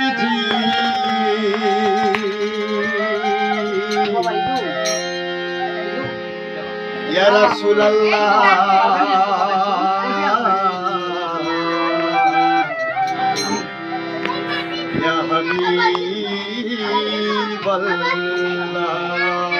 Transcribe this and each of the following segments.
ডাকেছি ইয়া রাসূলুল্লাহ Ya Habib Allah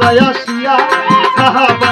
রোজায় আসিয়া সাহাবা